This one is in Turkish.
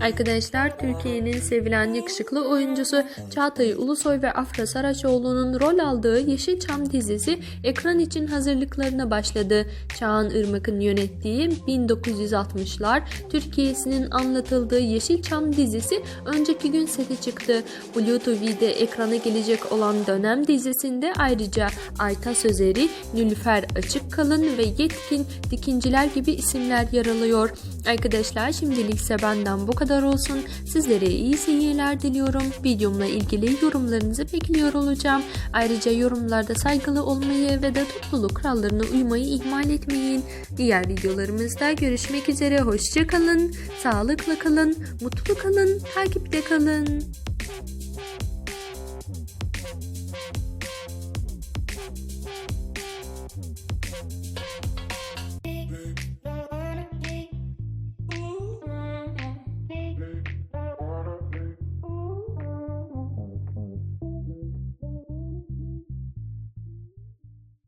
Arkadaşlar Türkiye'nin sevilen yakışıklı oyuncusu Çağatay Ulusoy ve Afra Saraçoğlu'nun rol aldığı Yeşilçam dizisi ekran için hazırlıklarına başladı. Çağan Irmak'ın yönettiği 1960'lar Türkiye'sinin anlatıldığı Yeşilçam dizisi önceki gün sete çıktı. Blue TV'de ekrana gelecek olan dönem dizisinde ayrıca Ayta Sözeri, Nülüfer Açıkkalın ve Yetkin Dikinciler gibi isimler yer alıyor. Arkadaşlar şimdilikse benden bu kadar olsun. Sizlere iyi seyirler diliyorum. Videomla ilgili yorumlarınızı bekliyor olacağım. Ayrıca yorumlarda saygılı olmayı ve de topluluk kurallarına uymayı ihmal etmeyin. Diğer videolarımızda görüşmek üzere. Hoşçakalın, sağlıkla kalın, mutlu kalın, takipte kalın.